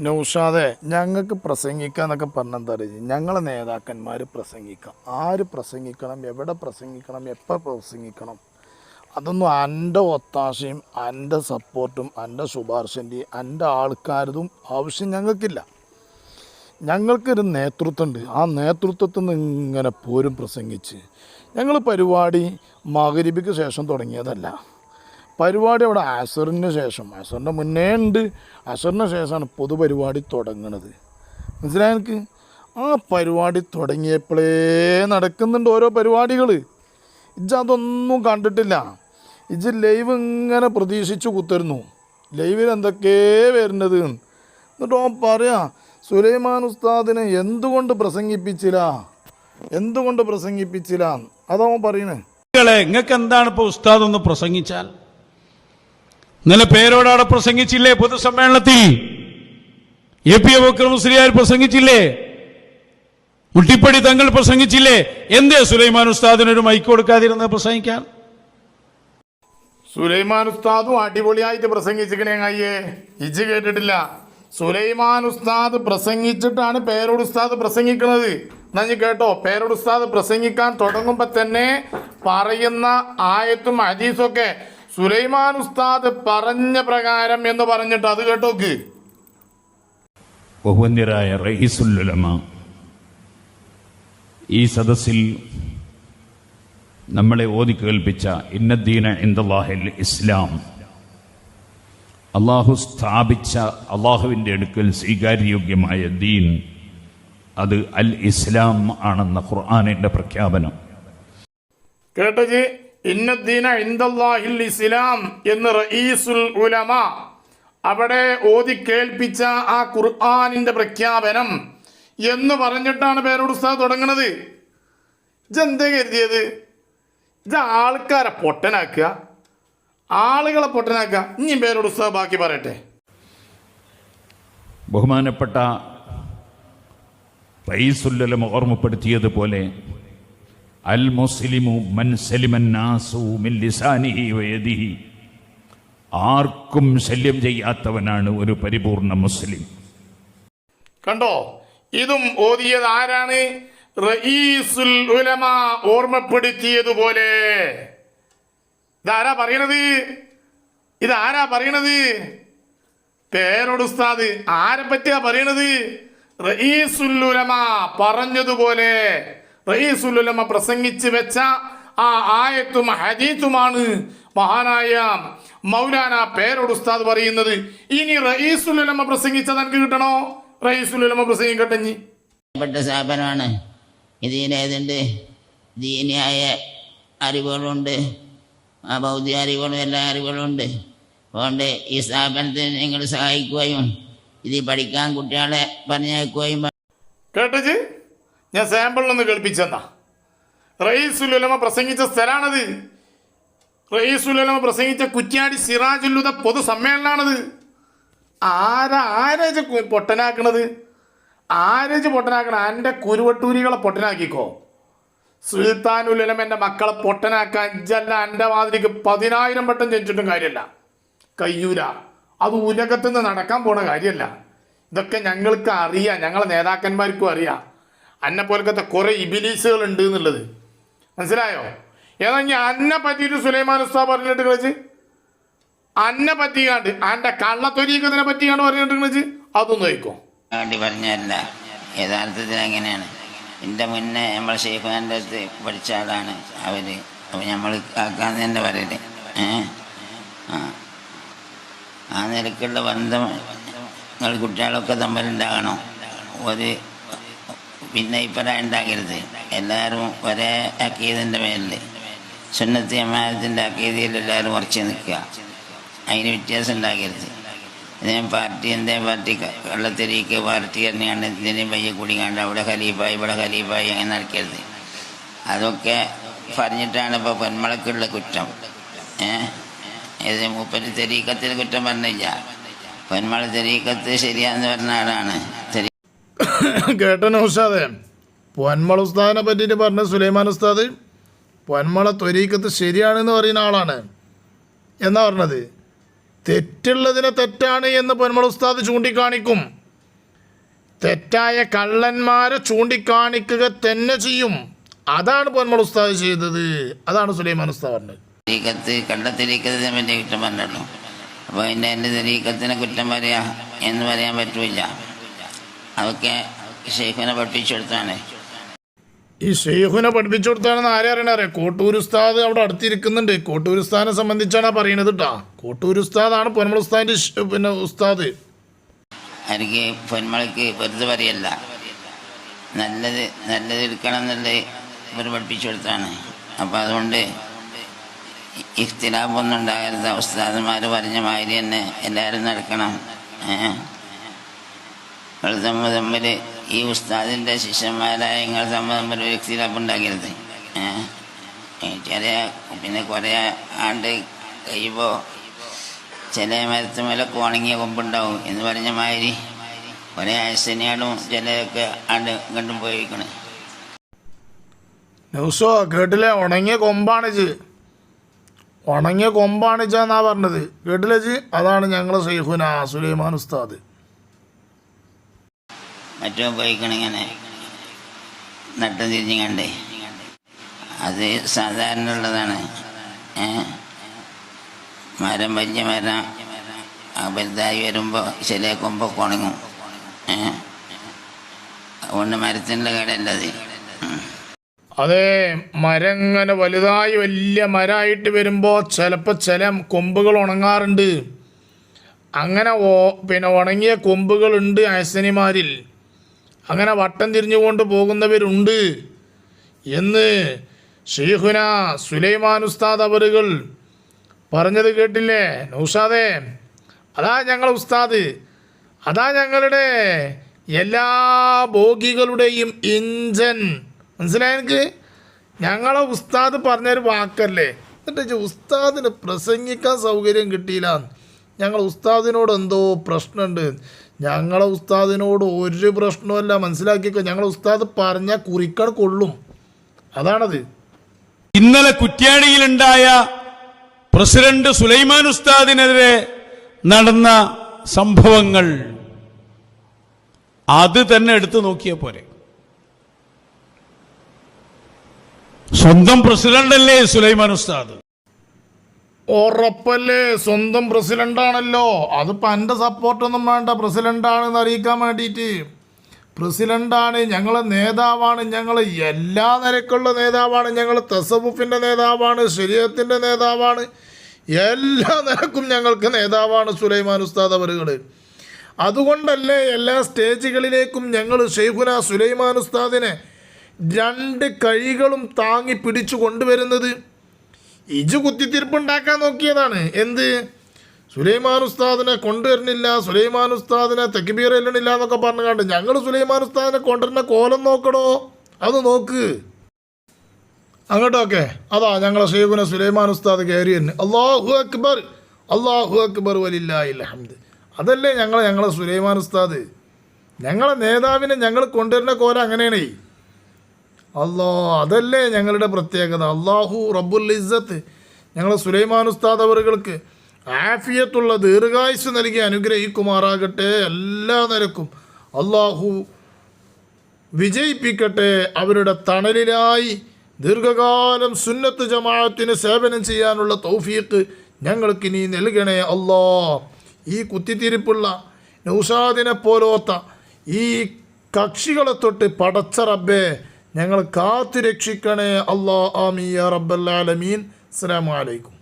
നൗഷാദെ ഞങ്ങൾക്ക് പ്രസംഗിക്കുക എന്നൊക്കെ പറഞ്ഞാൽ എന്താ പറയുക ഞങ്ങളെ നേതാക്കന്മാർ പ്രസംഗിക്കാം. ആര് പ്രസംഗിക്കണം? എവിടെ പ്രസംഗിക്കണം? എപ്പോൾ പ്രസംഗിക്കണം? അതൊന്നും എന്റെ ഒത്താശയും എന്റെ സപ്പോർട്ടും എന്റെ ശുപാർശന്റെയും എന്റെ ആൾക്കാരതും ആവശ്യം ഞങ്ങൾക്കില്ല. ഞങ്ങൾക്കൊരു നേതൃത്വമുണ്ട് ആ നേതൃത്വത്തിൽ നിന്ന് ഇങ്ങനെ പോരും പ്രസംഗിച്ച്. ഞങ്ങൾ പരിപാടി മകരിബിക്ക് ശേഷം തുടങ്ങിയതല്ല. പരിപാടി അവിടെ അസറിന് ശേഷം. അസറിന്റെ മുന്നേ ഉണ്ട്. അസറിന് ശേഷമാണ് പൊതുപരിപാടി തുടങ്ങുന്നത് മനസ്സിലായ എനിക്ക് ആ പരിപാടി തുടങ്ങിയപ്പോഴേ നടക്കുന്നുണ്ട് ഓരോ പരിപാടികൾ. ഇജ്ജ് അതൊന്നും കണ്ടിട്ടില്ല. ഇജ്ജ് ലൈവ് ഇങ്ങനെ പ്രതീക്ഷിച്ചു കുത്തരുന്നു. ലൈവിൽ എന്തൊക്കെ വരുന്നത്? എന്നിട്ട് ഓൻ പറയാ സുലൈമാൻ ഉസ്താദിനെ എന്തുകൊണ്ട് പ്രസംഗിപ്പിച്ചില്ല? എന്തുകൊണ്ട് പ്രസംഗിപ്പിച്ചില്ല? അതാവും പറയണേ. നിങ്ങൾക്ക് എന്താണ് ഇപ്പൊ ഉസ്താദ് ഒന്ന് പ്രസംഗിച്ചാൽ? ഇന്നലെ പേരോടാടെ പ്രസംഗിച്ചില്ലേ പൊതുസമ്മേളനത്തിൽ? എ പി എ മുസ്ലിയാർ പ്രസംഗിച്ചില്ലേ? മുട്ടിപ്പടി തങ്ങൾ പ്രസംഗിച്ചില്ലേ? എന്തേ സുലൈമാൻ ഉസ്താദിന് ഒരു മൈക്ക് കൊടുക്കാതിരുന്ന് പ്രസംഗിക്കാൻ? സുലൈമാൻ ഉസ്താദും അടിപൊളിയായിട്ട് പ്രസംഗിച്ചിക്കണേ അയ്യേ ഇജ്ജ് കേട്ടിട്ടില്ല. സുലൈമാൻ ഉസ്താദ് പ്രസംഗിച്ചിട്ടാണ് പേരോട് ഉസ്താദ് പ്രസംഗിക്കുന്നത് എന്നാ കേട്ടോ പേരോട് ഉസ്താദ് പ്രസംഗിക്കാൻ തുടങ്ങുമ്പോൾ തന്നെ പറയുന്ന ആയത്തും അജീസും ഒക്കെ സുലൈമാൻ ഉസ്താദ് പറഞ്ഞ പ്രകാരം എന്ന് പറഞ്ഞിട്ട് അത് കേട്ടോക്ക്. ബഹുവന്യരായ റഹീസുല്ലുലമ ഈ സദസ്സിൽ നമ്മളെ ഓതി കേൾപ്പിച്ച ഇന്നദ്ദീന ഇന്ദാഹിൽ ഇസ്ലാം അള്ളാഹു സ്ഥാപിച്ച അള്ളാഹുവിന്റെ അടുക്കൽ സ്വീകാര്യയോഗ്യമായ ദീൻ അത് അൽ ഇസ്ലാം ആണെന്ന ഖുർആാനിന്റെ പ്രഖ്യാപനം. കേട്ടജി ഇന്നദ്ദീന ഇസ്ലാം എന്ന് റഈസുൽ ഉലമ അവിടെ ഓതി കേൾപ്പിച്ച ആ ഖുർആാനിന്റെ പ്രഖ്യാപനം എന്ന് പറഞ്ഞിട്ടാണ് പേരോട് ഉസ്താദ് തുടങ്ങണത്. ഇതെന്തേ കരുതിയത്? ഇത് ആൾക്കാരെ പൊട്ടനാക്കുക. ആളുകളെ പൊട്ടനാക്കുക. ഇനി പേരോട് ഉസ്താദ് ബാക്കി പറയട്ടെ. ബഹുമാനപ്പെട്ട റൈസുല്ലലം ഓർമ്മപ്പെടുത്തിയതുപോലെ അൽ മുസ്ലിമു മൻ സലിമൻ നാസു മിൻ ആർക്കും ശല്യം ചെയ്യാത്തവനാണ് ഒരു പരിപൂർണ മുസ്ലിം. കണ്ടോ? ഇതും ഓതിയത് ആരാണ്? റഈസുൽ ഉലമ ഓർമ്മപ്പെടുത്തിയതുപോലെ. ഇതാരാ പറയണത്? ഇതാരാ പറയണത്? പേരോട് ഉസ്താദ് ആരെ പറ്റിയാ പറയണത്? റഈസുൽ ഉലമ പറഞ്ഞതുപോലെ. റഈസുൽ ഉലമ പ്രസംഗിച്ച് വെച്ച ആ ആയത്തും ഹദീത്തുമാണ് മഹാനായ മൗലാന പേരോട് ഉസ്താദ് പറയുന്നത്. ഇനി റഈസുൽ പ്രസംഗിച്ച തനിക്ക് കിട്ടണോ? റഈസുൽ ഉലമ പ്രസംഗിക്കട്ടെ ഇനി. പെട്ട സ്ഥാപനമാണ്. ഇതിനേതുണ്ട് ദീനിയായ അറിവുകളുണ്ട്. ആ ഭൗതിക അറിവുകളും എല്ലാ അറിവുകളും ഉണ്ട് അതുകൊണ്ട് ഈ സ്ഥാപനത്തിന് നിങ്ങൾ സഹായിക്കുകയും ഇത് പഠിക്കാൻ കുട്ടികളെ പറഞ്ഞയക്കുകയും കേട്ടത് ഞാൻ സാമ്പിളിലൊന്ന് കേൾപ്പിച്ചെന്നാ. റയീസുലുലമ പ്രസംഗിച്ച സ്ഥലമാണത് റയീസുലുലമ പ്രസംഗിച്ച കുറ്റ്യാടി സിറാജുല്ലുത പൊതു സമ്മേളനമാണത് ആരാ ആരേജ് പൊട്ടനാക്കണത്? ആരേജ് പൊട്ടനാക്കണ എന്റെ കുരുവട്ടൂരികളെ പൊട്ടനാക്കിക്കോ. സുൽത്താനുലമ എന്റെ മക്കളെ പൊട്ടനാക്കാൻ ജല്ല എന്റെ മാതിരിക്ക് പതിനായിരം വട്ടം ജനിച്ചിട്ടും കാര്യമല്ല കയ്യൂല അത് ഉലകത്തുനിന്ന് നടക്കാൻ പോണ കാര്യമല്ല ഇതൊക്കെ ഞങ്ങൾക്ക് അറിയാം. ഞങ്ങളെ നേതാക്കന്മാർക്കും അറിയാം. അന്നെ പോലത്തെ കുറെ ഇബിലീസുകൾ ഉണ്ട് എന്നുള്ളത്. മനസ്സിലായോ? ഏതാ ഞാൻ അന്നെ പറ്റിയിട്ട് സുലൈമാൻ ഉസ്താ പറഞ്ഞിട്ട് കളിച്ച് അന്നെ പറ്റിയാണ്ട് അന്റെ കള്ളത്തൊരീക്കത്തിനെ പറ്റിയാണ്ട് പറഞ്ഞിട്ട് കളിച്ച് അതൊന്നും നോക്കോ പറഞ്ഞല്ല യഥാർത്ഥത്തിൽ എങ്ങനെയാണ് എന്റെ മുന്നേ നമ്മൾ ഷെയ്ഖാന്റെ അടുത്ത് പഠിച്ച ആളാണ് അവർ അപ്പോൾ നമ്മൾ ആക്കാന്ന് തന്നെ പറയട്ടെ ആ. ആ നിലക്കുള്ള ബന്ധം നിങ്ങൾ കുട്ടികളൊക്കെ തമ്മിലുണ്ടാകണം? ഒരു പിന്നെ ഇപ്പറ ഉണ്ടാകരുത് എല്ലാവരും ഒരേ അക്കീതിന്റെ മേലിൽ സുന്നത്തി അമ്മാനത്തിന്റെ അക്കീതിയിൽ എല്ലാവരും ഉറച്ചു നിൽക്കുക അതിന് വ്യത്യാസം ഉണ്ടാകരുത് ഇതിനെ പാർട്ടി എന്തേ പാർട്ടി കള്ളത്തിരിക്ക് പാർട്ടി തന്നെയാണ് ഇതിനെ പയ്യെ കൂടി കണ്ട് അവിടെ ഖലീഫായി ഇവിടെ ഖലീഫായി അങ്ങനെ നടക്കരുത്. അതൊക്കെ പറഞ്ഞിട്ടാണ് ഇപ്പോൾ പെൺമളക്കുള്ള കുറ്റം. ഏ? ഇത് മൂപ്പര് തെരീക്കത്തിൽ കുറ്റം പറഞ്ഞില്ല. പെൺമള തെരീക്കത്ത് ശരിയാന്ന് പറഞ്ഞ ആളാണ്. കേട്ടോ നൗഷാദെ പൊന്മള ഉസ്താദിനെ പറ്റിയിട്ട് പറഞ്ഞ സുലൈമാൻ ഉസ്താദ് പൊന്മള ത്വരീക്കത്ത് ശരിയാണെന്ന് പറയുന്ന ആളാണ്. എന്നാ പറഞ്ഞത്? തെറ്റുള്ളതിനെ തെറ്റാണ് എന്ന് പൊന്മള ഉസ്താദ് ചൂണ്ടിക്കാണിക്കും. തെറ്റായ കള്ളന്മാരെ ചൂണ്ടിക്കാണിക്കുക തന്നെ ചെയ്യും. അതാണ് പൊന്മള ഉസ്താദ് ചെയ്തത്. അതാണ് സുലൈമാൻ ഉസ്താദ് പറഞ്ഞത്. തരീക്കത്ത് കള്ളത്തരീക്കത്തിനെ പറ്റി കുറ്റം പറഞ്ഞല്ലോ അപ്പോൾ എന്റെ എന്റെ കുറ്റം പറയാ എന്ന് പറയാൻ പറ്റില്ല. അതൊക്കെ ഷെയ്ഖിനെ പഠിപ്പിച്ചു കൊടുത്താണ് ഈ ഷെയ്ഖുനെ പഠിപ്പിച്ചു കൊടുത്താണെന്ന് ആരെ അറിയണ? അറിയാം? കോട്ടൂർ ഉസ്താദ് അവിടെ അടുത്തിരിക്കുന്നുണ്ട്. കോട്ടൂർ ഉസ്താദിനെ സംബന്ധിച്ചാണ് പറയണത് പറയുന്നത് കേട്ടാ കോട്ടൂർ ഉസ്താദാണ് പൊന്മൾ പിന്നെ ഉസ്താദ്. എനിക്ക് പൊന്മളക്ക് വെറുതെ പറയല്ല. നല്ലത് നല്ലത് എടുക്കണം എന്നുള്ളത് ഇവർ പഠിപ്പിച്ചു കൊടുത്താണ് അപ്പോൾ അതുകൊണ്ട് ഇഖ്തിലാഫൊന്നും ഉണ്ടാകരുത്. ഉസ്താദന്മാർ പറഞ്ഞ മാതിരി തന്നെ എല്ലാവരും നടക്കണം. ഏഹ്? തമ്മിൽ ഈ ഉസ്താദിന്റെ ശിഷ്യന്മാരായ നിങ്ങൾ തമ്മിൽ ഒരു ഏഹ് ചെറിയ പിന്നെ കുറേ ആണ്ട് കഴിയുമ്പോൾ ചില മരത്തുമേലൊക്കെ ഉണങ്ങിയ കൊമ്പുണ്ടാവും. എന്ന് പറഞ്ഞ മാതിരി കുറേ ആഴ്സനെയാടും ചിലയൊക്കെ ആണ്ട് കണ്ടും പോയിരിക്കണേ. ന്യൂസോ കേട്ടില്ലേ? ഉണങ്ങിയ കൊമ്പാണിച്ച് ഉണങ്ങിയ കൊമ്പാണിച്ചാന്നാ പറഞ്ഞത്. കേട്ടില്ലേ ജി അതാണ് ഞങ്ങളെ ഷെയ്ഖുന സുലൈമാൻ ഉസ്താദ്. മറ്റോ പോയിക്കണിങ്ങനെ നട്ടം തിരിഞ്ഞ് കണ്ടേ അത് സാധാരണ ഉള്ളതാണ് മരം വലിയ മരം വലുതായി വരുമ്പോൾ ചില കൊമ്പൊക്കെ ഉണങ്ങും ഏ? അതുകൊണ്ട് മരത്തിന്റെ കടയല്ലത് അതെ? മരം ഇങ്ങനെ വലുതായി വലിയ മരമായിട്ട് വരുമ്പോൾ ചിലപ്പോൾ ചില കൊമ്പുകൾ ഉണങ്ങാറുണ്ട്. അങ്ങനെ ഓ പിന്നെ ഉണങ്ങിയ കൊമ്പുകളുണ്ട് അയസനിമാരിൽ. അങ്ങനെ വട്ടം തിരിഞ്ഞുകൊണ്ട് പോകുന്നവരുണ്ട് എന്ന് ഷെയ്ഖുന സുലൈമാൻ ഉസ്താദ് അവറുകൾ പറഞ്ഞത് കേട്ടില്ലേ? നൗഷാദേ അതാ ഞങ്ങൾ ഉസ്താദ്. അതാ ഞങ്ങളുടെ എല്ലാ ബോഗികളുടെയും ഇഞ്ചൻ. മനസ്സിലായ എനിക്ക്? ഞങ്ങളെ ഉസ്താദ് പറഞ്ഞൊരു വാക്കല്ലേ? എന്നിട്ട് ഉസ്താദിന് പ്രസംഗിക്കാൻ സൗകര്യം കിട്ടിയില്ല. ഞങ്ങൾ ഉസ്താദിനോട് എന്തോ പ്രശ്നമുണ്ട്. ഞങ്ങളെ ഉസ്താദിനോട് ഒരു പ്രശ്നമല്ല മനസ്സിലാക്കിക്കോ ഞങ്ങളെ ഉസ്താദ് പറഞ്ഞ കുറിക്കട കൊള്ളും. അതാണത്. ഇന്നലെ കുറ്റ്യാടിയിലുണ്ടായ പ്രസിഡന്റ് സുലൈമാൻ ഉസ്താദിനെതിരെ നടന്ന സംഭവങ്ങൾ അത് തന്നെ എടുത്തു നോക്കിയ പോരെ. സ്വന്തം പ്രസിഡന്റല്ലേ സുലൈമാൻ ഉസ്താദ്. ഉറപ്പല്ലേ? സ്വന്തം പ്രസിഡന്റാണല്ലോ. അതിപ്പോൾ എന്റെ സപ്പോർട്ടൊന്നും വേണ്ട. പ്രസിഡന്റാണെന്ന് അറിയിക്കാൻ വേണ്ടിയിട്ട്. പ്രസിഡന്റാണ് ഞങ്ങളെ നേതാവാണ്. ഞങ്ങൾ എല്ലാ നിരക്കുള്ള നേതാവാണ്. ഞങ്ങൾ തസവുഫിന്റെ നേതാവാണ്. ശരീരത്തിന്റെ നേതാവാണ്. എല്ലാ നിരക്കും ഞങ്ങൾക്ക് നേതാവാണ് സുലൈമാൻ ഉസ്താദ് അവരുകൾ അതുകൊണ്ടല്ലേ എല്ലാ സ്റ്റേജുകളിലേക്കും ഞങ്ങൾ ഷെയ്ഖുന സുലൈമാൻ ഉസ്താദിനെ രണ്ട് കഴികളും താങ്ങി പിടിച്ചു കൊണ്ടുവരുന്നത്? ഇജ് കുത്തിത്തിരിപ്പുണ്ടാക്കാൻ നോക്കിയതാണ്. എന്ത്? സുലൈമാൻ ഉസ്താദിനെ കൊണ്ടുവരുന്നില്ല സുലൈമാൻ ഉസ്താദിനെ തെക്കുബീർ എല്ലണില്ല എന്നൊക്കെ പറഞ്ഞു കണ്ട് ഞങ്ങൾ സുലൈമാൻ ഉസ്താദിനെ കൊണ്ടുവരുന്ന കോലം നോക്കണോ അത് നോക്ക്. അങ്ങോട്ടൊക്കെ. അതാ ഞങ്ങളെ ഷെയ്ഖുന സുലൈമാൻ ഉസ്താദ് കയറി തന്നെ അള്ളാഹു അക്ബർ. അള്ളാഹു അക്ബർ വലില്ലാഹമ്മദ് അതല്ലേ ഞങ്ങളെ ഞങ്ങളെ സുലൈമാൻ ഉസ്താദ്. ഞങ്ങളെ നേതാവിനെ ഞങ്ങൾ കൊണ്ടുവരുന്ന കോലം അങ്ങനെയാണേ. അല്ലോ അതല്ലേ ഞങ്ങളുടെ പ്രത്യേകത. അള്ളാഹു റബ്ബുൽ ഇസ്സത്ത് ഞങ്ങളെ സുലൈമാൻ ഉസ്താദ് അവറുകൾക്ക് ആഫിയത്തുള്ള ദീർഘായുസ് നൽകി അനുഗ്രഹിക്കുമാറാകട്ടെ എല്ലാ നിരക്കും അള്ളാഹു വിജയിപ്പിക്കട്ടെ അവരുടെ തണലിലായി ദീർഘകാലം സുന്നത്ത് ജമാഅത്തിന് സേവനം ചെയ്യാനുള്ള തൗഫീഖ് ഞങ്ങൾക്ക് ഇനി നൽകണേ അല്ലാ. ഈ കുത്തിത്തിരിപ്പുള്ള നൗഷാദിനെ പോലോത്ത ഈ കക്ഷികളെ തൊട്ട് പടച്ച റബ്ബേ ഞങ്ങൾ കാത്തു രക്ഷിക്കണേ അള്ളാ ആമിയ റബ്ബല്ലാലമീൻ അസ്സാം അലൈക്കും.